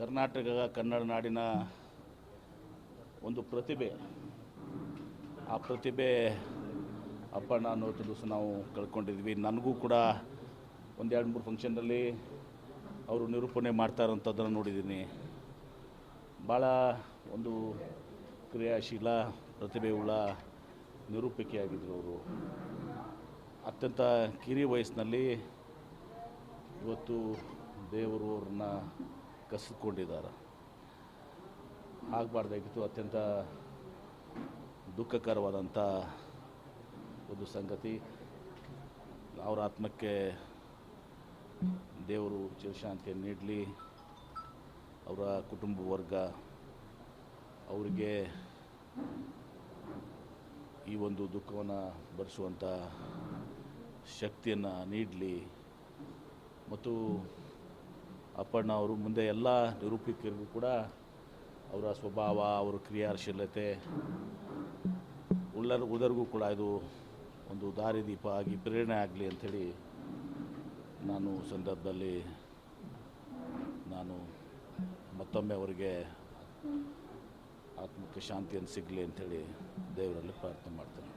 ಕರ್ನಾಟಕ, ಕನ್ನಡ ನಾಡಿನ ಒಂದು ಪ್ರತಿಭೆ. ಆ ಪ್ರತಿಭೆ ಅಪ್ಪಣ್ಣ ಅನ್ನೋದು ದಿವಸ ನಾವು ಕಳ್ಕೊಂಡಿದ್ವಿ. ನನಗೂ ಕೂಡ ಒಂದೆರಡು ಮೂರು ಫಂಕ್ಷನ್ನಲ್ಲಿ ಅವರು ನಿರೂಪಣೆ ಮಾಡ್ತಾ ಇರೋಂಥದ್ದನ್ನು ನೋಡಿದ್ದೀನಿ. ಭಾಳ ಒಂದು ಕ್ರಿಯಾಶೀಲ, ಪ್ರತಿಭೆಯುಳ್ಳ ನಿರೂಪಕಿಯಾಗಿದ್ದರು ಅವರು. ಅತ್ಯಂತ ಕಿರಿ ವಯಸ್ಸಿನಲ್ಲಿ ಇವತ್ತು ದೇವರು ಅವ್ರನ್ನ ಕಸಿದುಕೊಂಡಿದ್ದಾರೆ. ಆಗಬಾರ್ದಾಗಿತ್ತು ಅತ್ಯಂತ ದುಃಖಕರವಾದಂಥ ಒಂದು ಸಂಗತಿ. ಅವರ ಆತ್ಮಕ್ಕೆ ದೇವರು ಚಿರಶಾಂತಿಯನ್ನು ನೀಡಲಿ. ಅವರ ಕುಟುಂಬ ವರ್ಗ, ಅವರಿಗೆ ಈ ಒಂದು ದುಃಖವನ್ನು ಭರಿಸುವಂಥ ಶಕ್ತಿಯನ್ನು ನೀಡಲಿ. ಮತ್ತು ಅಪ್ಪಣ್ಣ ಅವರು ಮುಂದೆ ಎಲ್ಲ ನಿರೂಪಕರಿಗೂ ಕೂಡ ಅವರ ಸ್ವಭಾವ, ಅವರ ಕ್ರಿಯಾಶೀಲತೆ, ಉಳ್ಳರ್ ಉಳಿದರಿಗೂ ಕೂಡ ಇದು ಒಂದು ದಾರಿದೀಪ ಆಗಿ ಪ್ರೇರಣೆ ಆಗಲಿ ಅಂಥೇಳಿ ನಾನು ಸಂದರ್ಭದಲ್ಲಿ ನಾನು ಮತ್ತೊಮ್ಮೆ ಅವರಿಗೆ ಆತ್ಮಕ್ಕೆ ಶಾಂತಿಯನ್ನು ಸಿಗಲಿ ಅಂಥೇಳಿ ದೇವರಲ್ಲಿ ಪ್ರಾರ್ಥನೆ ಮಾಡ್ತೇನೆ.